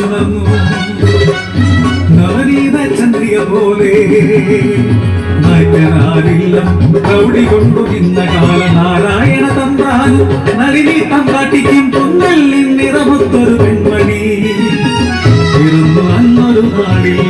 വളർന്നു നവനീത ചന്ദ്രിക പോലെ നായ്ക്കനാരില്ലം പ്രൗഢി കൊണ്ടു ഇന്ന കാല നാരായണ തമ്പ്രാനും നളിനി തമ്പാട്ടിക്കും പൊന്നല്ലിൻ നിറമുത്തൊരു പെൺമണി. ഇരുന്നു അന്നൊരു നാളിൽ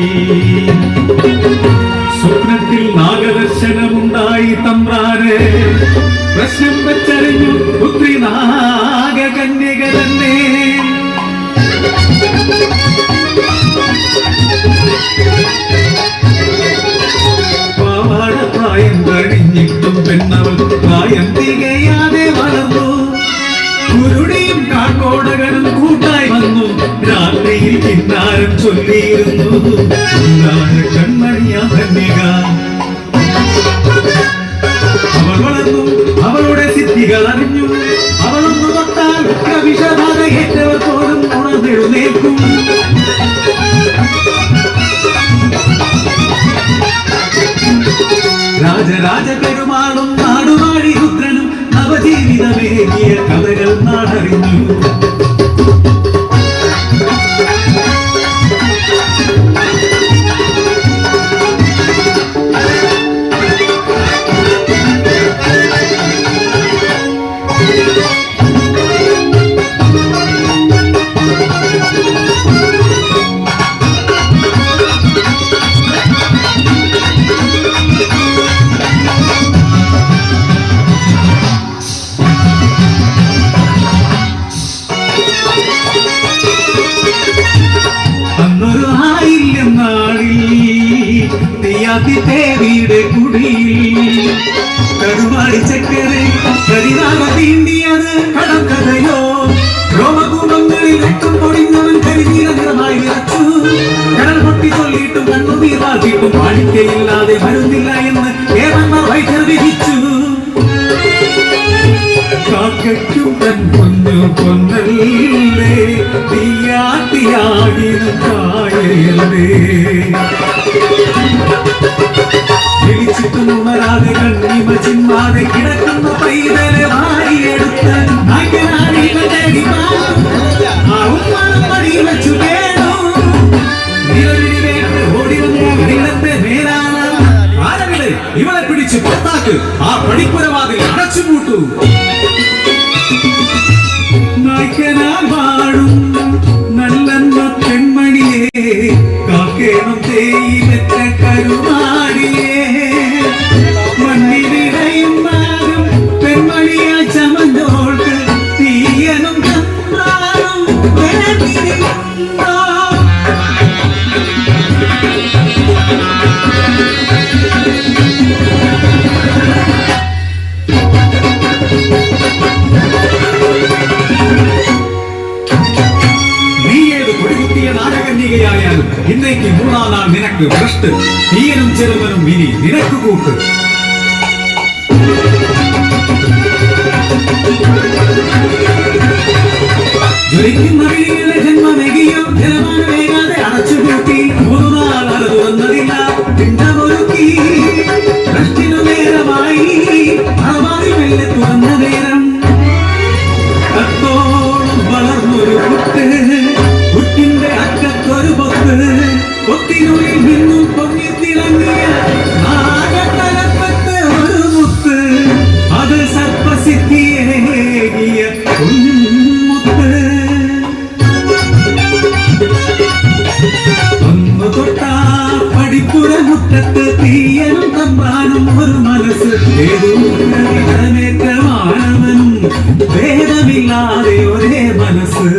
പ്രായം കഴിഞ്ഞിട്ടും പെണ്ണവൾ പ്രായം തികയാതെ വളർന്നു. കുരുടിയും കാക്കോടകളും കൂട്ടായി വന്നു. രാത്രിയിൽ കിന്നാരം ചൊല്ലിയിരുന്നു. കൺമണിയ ധന്യക. അവൾ വളർന്നു അവളുടെ സിദ്ധികൾ അറിഞ്ഞു. അവളൊന്നു തൊട്ടാൽ വിഷബാധ ഏറ്റവർ പോലും ഉണർന്നെഴുന്നേൽക്കും. രാജരാജ നാടുവാഴി രുദ്രനും നവജീവിതമേകിയ കഥകൾ നാടറിഞ്ഞു തെയ്യാത്തി ദേവിയുടെ കുടിയിൽ കരുവാടി ചക്കരെ കരിനാമ തീണ്ടിയത് കടക്കഥയോ കഥയോ? രോമകൂപങ്ങളിൽ രക്തം പൊടിഞ്ഞവൻ കരിനീരമായി വിറച്ചു. കടൽ പൊട്ടി ചൊല്ലിയിട്ടും കണ്ണുനീർ വാഴ്ത്തിയിട്ടും പാടിക്കയില്ലാതെ വരുന്നില്ല എന്ന് ഏവന്മാർ വൈദ്യർ വിധിച്ചു. കാക്കയ്ക്കും തൻ പൊന്നു പൊന്നല്ലേ പുറത്താക്ക് ആ പണിപ്പുരവാതിൽ അടച്ചുപൂട്ടു. നായ്ക്കനാൽ വാഴും നല്ലെന്ന പെൺമണിയെ കാക്കേണം തേയിലെത്ത കരുമാടിയേ. கன்னிகையாயாலும் இன்னைக்கு மூணா நான் நினக்கு பிரஷ்டு நீரும் சிறுவனும் இனி நினக்கு கூட்டு காட்டத்து தீயனும் தம்பானும் ஒரு மனசு. வேதமில்லாத ஒரே மனசு.